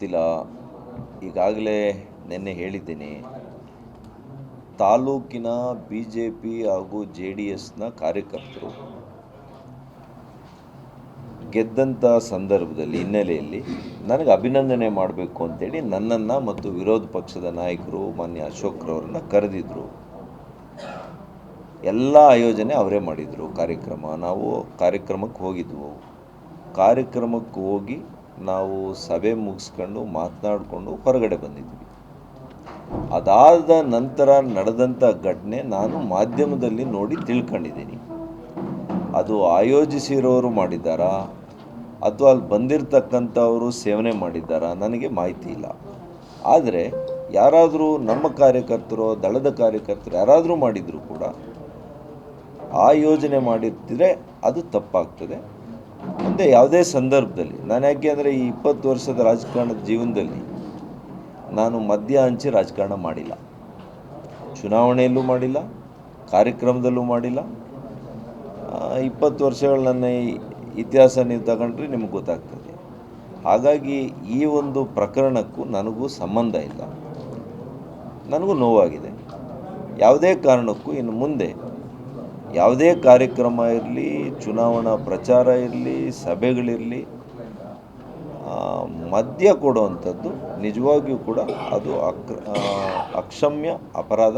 ಗೊತ್ತಿಲ್ಲ. ಈಗಾಗಲೇ ನಿನ್ನೆ ಹೇಳಿದ್ದೀನಿ. ತಾಲೂಕಿನ ಬಿ ಜೆ ಪಿ ಹಾಗೂ ಜೆ ಡಿ ಎಸ್ನ ಕಾರ್ಯಕರ್ತರು ಗೆದ್ದಂಥ ಸಂದರ್ಭದಲ್ಲಿ ಹಿನ್ನೆಲೆಯಲ್ಲಿ ನನಗೆ ಅಭಿನಂದನೆ ಮಾಡಬೇಕು ಅಂತೇಳಿ ನನ್ನನ್ನು ಮತ್ತು ವಿರೋಧ ಪಕ್ಷದ ನಾಯಕರು ಮಾನ್ಯ ಅಶೋಕ್ರವ್ರನ್ನ ಕರೆದಿದ್ದರು ಎಲ್ಲ ಆಯೋಜನೆ ಅವರೇ ಮಾಡಿದರು. ಕಾರ್ಯಕ್ರಮ. ನಾವು ಕಾರ್ಯಕ್ರಮಕ್ಕೆ ಹೋಗಿದ್ವು. ಕಾರ್ಯಕ್ರಮಕ್ಕೆ ಹೋಗಿ ನಾವು ಸಭೆ ಮುಗಿಸ್ಕೊಂಡು ಮಾತನಾಡಿಕೊಂಡು ಹೊರಗಡೆ ಬಂದಿದ್ವಿ. ಅದಾದ ನಂತರ ನಡೆದಂಥ ಘಟನೆ ನಾನು ಮಾಧ್ಯಮದಲ್ಲಿ ನೋಡಿ ತಿಳ್ಕೊಂಡಿದ್ದೀನಿ. ಅದು ಆಯೋಜಿಸಿರೋರು ಮಾಡಿದ್ದಾರಾ? ಅಥವಾ ಅಲ್ಲಿ ಬಂದಿರತಕ್ಕಂಥವರು ಸೇವನೆ ಮಾಡಿದ್ದಾರಾ? ನನಗೆ ಮಾಹಿತಿ ಇಲ್ಲ. ಆದರೆ ಯಾರಾದರೂ ನಮ್ಮ ಕಾರ್ಯಕರ್ತರು, ದಳದ ಕಾರ್ಯಕರ್ತರು ಯಾರಾದರೂ ಮಾಡಿದರೂ ಕೂಡ, ಆ ಯೋಜನೆ ಮಾಡಿರ್ತಿದ್ರೆ ಅದು ತಪ್ಪಾಗ್ತದೆ. ಮುಂದೆ ಯಾವುದೇ ಸಂದರ್ಭದಲ್ಲಿ, ನಾನು ಯಾಕೆ ಅಂದರೆ ಈ ಇಪ್ಪತ್ತು ವರ್ಷದ ರಾಜಕಾರಣದ ಜೀವನದಲ್ಲಿ ನಾನು ಮದ್ಯ ಹಂಚಿ ರಾಜಕಾರಣ ಮಾಡಿಲ್ಲ. ಚುನಾವಣೆಯಲ್ಲೂ ಮಾಡಿಲ್ಲ, ಕಾರ್ಯಕ್ರಮದಲ್ಲೂ ಮಾಡಿಲ್ಲ. ಇಪ್ಪತ್ತು ವರ್ಷಗಳ ನನ್ನ ಈ ಇತಿಹಾಸ ನೀವು ತಗೊಂಡ್ರೆ ನಿಮ್ಗೆ ಗೊತ್ತಾಗ್ತದೆ. ಹಾಗಾಗಿ ಈ ಒಂದು ಪ್ರಕರಣಕ್ಕೂ ನನಗೂ ಸಂಬಂಧ ಇಲ್ಲ. ನನಗೂ ನೋವಾಗಿದೆ. ಯಾವುದೇ ಕಾರಣಕ್ಕೂ ಇನ್ನು ಮುಂದೆ ಯಾವುದೇ ಕಾರ್ಯಕ್ರಮ ಇರಲಿ ಚುನಾವಣಾ ಪ್ರಚಾರ ಇರಲಿ, ಸಭೆಗಳಿರಲಿ ಮದ್ಯ ಕೊಡುವಂಥದ್ದು ನಿಜವಾಗಿಯೂ ಕೂಡ ಅದು ಅಕ್ರ ಅಕ್ಷಮ್ಯ ಅಪರಾಧ.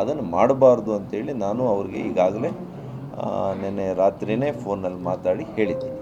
ಅದನ್ನು ಮಾಡಬಾರ್ದು ಅಂತೇಳಿ ನಾನು ಅವ್ರಿಗೆ ಈಗಾಗಲೇ ನಿನ್ನೆ ರಾತ್ರಿಯೇ ಫೋನಲ್ಲಿ ಮಾತಾಡಿ ಹೇಳಿದ್ದೀನಿ.